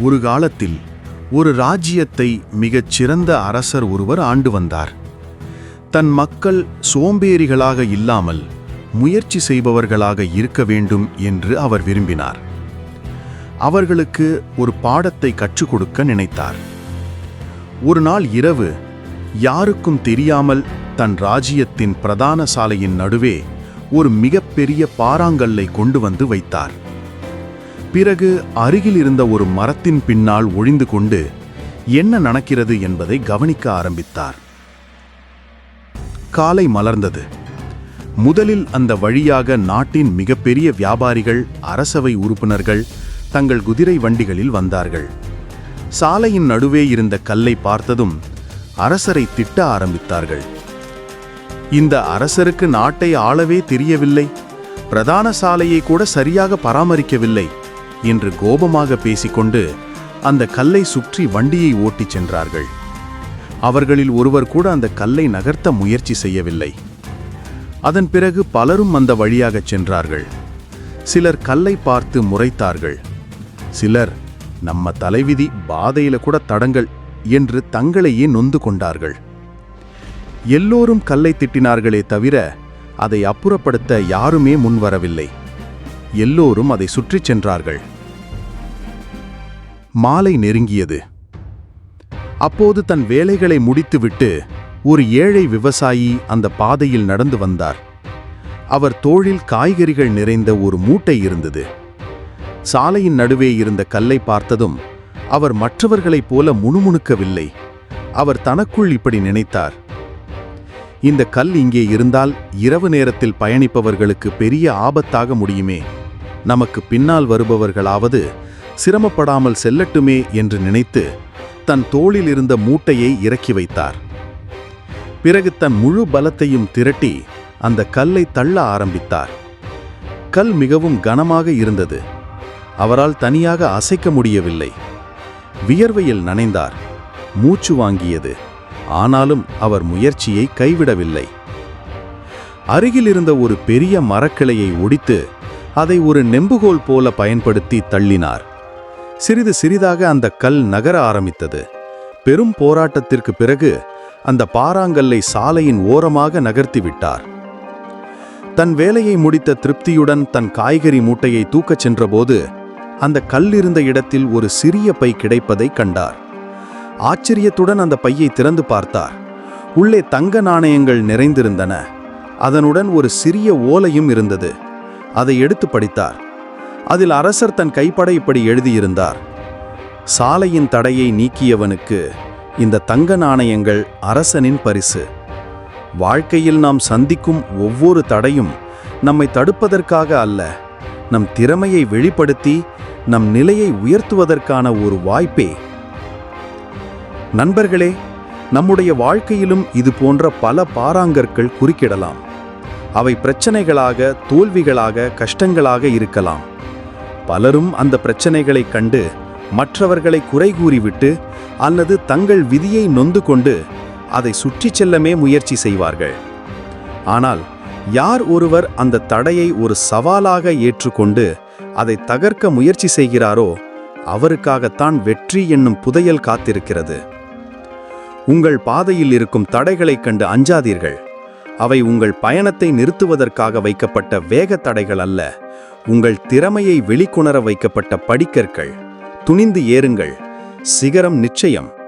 ஒரு காலத்தில் ஒரு ராஜ்யத்தை மிகச் சிறந்த அரசர் ஒருவர் ஆண்டு வந்தார். தன் மக்கள் சோம்பேறிகளாக இல்லாமல் முயற்சி செய்பவர்களாக இருக்க வேண்டும் என்று அவர் விரும்பினார். அவர்களுக்கு ஒரு பாடத்தை கற்றுக் கொடுக்க நினைத்தார். ஒரு நாள் இரவு யாருக்கும் தெரியாமல் தன் ராஜ்யத்தின் பிரதான சாலையின் நடுவே ஒரு மிகப்பெரிய பாறாங்கல்லை கொண்டு வந்து வைத்தார். பிறகு அருகில் இருந்த ஒரு மரத்தின் பின்னால் ஒழிந்து கொண்டு என்ன நடக்கிறது என்பதை கவனிக்க ஆரம்பித்தார். காலை மலர்ந்தது. முதலில் அந்த வழியாக நாட்டின் மிகப்பெரிய வியாபாரிகள் அரசவை உறுப்பினர்கள் தங்கள் குதிரை வண்டிகளில் வந்தார்கள். சாலையின் நடுவே இருந்த கல்லை பார்த்ததும் அரசரை திட்ட ஆரம்பித்தார்கள். இந்த அரசருக்கு நாட்டை ஆளவே தெரியவில்லை. பிரதான சாலையை கூட சரியாக பராமரிக்கவில்லை. என்று கோபமாக பேசிக்கொண்டு அந்த கல்லை சுற்றி வண்டியை ஓட்டிச் சென்றார்கள். அவர்களில் ஒருவர் கூட அந்த கல்லை நகர்த்த முயற்சி செய்யவில்லை. அதன் பிறகு பலரும் அந்த வழியாகச் சென்றார்கள். சிலர் கல்லை பார்த்து முறைத்தார்கள். சிலர் நம்ம தலைவிதி பாதையில கூட தடங்கள் என்று தங்களையே நொந்து கொண்டார்கள். எல்லோரும் கல்லை திட்டினார்களே தவிர அதை அப்புறப்படுத்த யாருமே முன்வரவில்லை. எல்லோரும் அதை சுற்றிச் சென்றார்கள். மாலை நெருங்கியது. அப்போது தன் வேலைகளை முடித்துவிட்டு ஒரு ஏழை விவசாயி அந்த பாதையில் நடந்து வந்தார். அவர் தோளில் காய்கறிகள் நிறைந்த ஒரு மூட்டை இருந்தது. சாலையின் நடுவே இருந்த கல்லை பார்த்ததும் அவர் மற்றவர்களைப் போல முணுமுணுக்கவில்லை. அவர் தனக்குள் இப்படி நினைத்தார். இந்த கல் இங்கே இருந்தால் இரவு நேரத்தில் பயணிப்பவர்களுக்கு பெரிய ஆபத்தாக முடியுமே. நமக்கு பின்னால் வருபவர்களாவது சிரமப்படாமல் செல்லட்டுமே என்று நினைத்து தன் தோளில் இருந்த மூட்டையை இறக்கி வைத்தார். பிறகு தன் முழு பலத்தையும் திரட்டி அந்த கல்லை தள்ள ஆரம்பித்தார். கல் மிகவும் கனமாக இருந்தது. அவரால் தனியாக அசைக்க முடியவில்லை. வியர்வையில் நனைந்தார். மூச்சு வாங்கியது. ஆனாலும் அவர் முயற்சியை கைவிடவில்லை. அருகில் இருந்த ஒரு பெரிய மரக்கிளையை ஒடித்து அதை ஒரு நெம்புகோல் போல பயன்படுத்தி தள்ளினார். சிறிது சிறிதாக அந்த கல் நகர ஆரம்பித்தது. பெரும் போராட்டத்திற்கு பிறகு அந்த பாறாங்கல்லை சாலையின் ஓரமாக நகர்த்தி விட்டார். தன் வேலையை முடித்த திருப்தியுடன் தன் காய்கறி மூட்டையை தூக்கச் சென்றபோது அந்த கல் இருந்த இடத்தில் ஒரு சிறிய பை கிடைப்பதை கண்டார். ஆச்சரியத்துடன் அந்த பையை திறந்து பார்த்தார். உள்ளே தங்க நாணயங்கள் நிறைந்திருந்தன. அதனுடன் ஒரு சிறிய ஓலையும் இருந்தது. அதை எடுத்து படித்தார். அதில் அரசர் தன் கைப்பட இப்படி எழுதியிருந்தார். சாலையின் தடையை நீக்கியவனுக்கு இந்த தங்க நாணயங்கள் அரசனின் பரிசு. வாழ்க்கையில் நாம் சந்திக்கும் ஒவ்வொரு தடையும் நம்மை தடுப்பதற்காக அல்ல நம் திறமையை வெளிப்படுத்தி நம் நிலையை உயர்த்துவதற்கான ஒரு வாய்ப்பே. நண்பர்களே நம்முடைய வாழ்க்கையிலும் இது போன்ற பல பாராங்கற்கள் குறுக்கிடலாம். அவை பிரச்சனைகளாக தோல்விகளாக கஷ்டங்களாக இருக்கலாம். பலரும் அந்த பிரச்சனைகளைக் கண்டு மற்றவர்களை குறை கூறிவிட்டு அல்லது தங்கள் விதியை நொந்து கொண்டு அதை சுற்றிச் செல்லமே முயற்சி செய்வார்கள். ஆனால் யார் ஒருவர் அந்த தடையை ஒரு சவாலாக ஏற்றுக்கொண்டு அதை தகர்க்க முயற்சி செய்கிறாரோ அவருக்காகத்தான் வெற்றி என்னும் புதையல் காத்திருக்கிறது. உங்கள் பாதையில் இருக்கும் தடைகளைக் கண்டு அஞ்சாதீர்கள். அவை உங்கள் பயணத்தை நிறுத்துவதற்காக வைக்கப்பட்ட வேக தடைகள் அல்ல. உங்கள் திறமையை வெளிக்கொணர வைக்கப்பட்ட படிக்கற்கள். துணிந்து ஏறுங்கள். சிகரம் நிச்சயம்.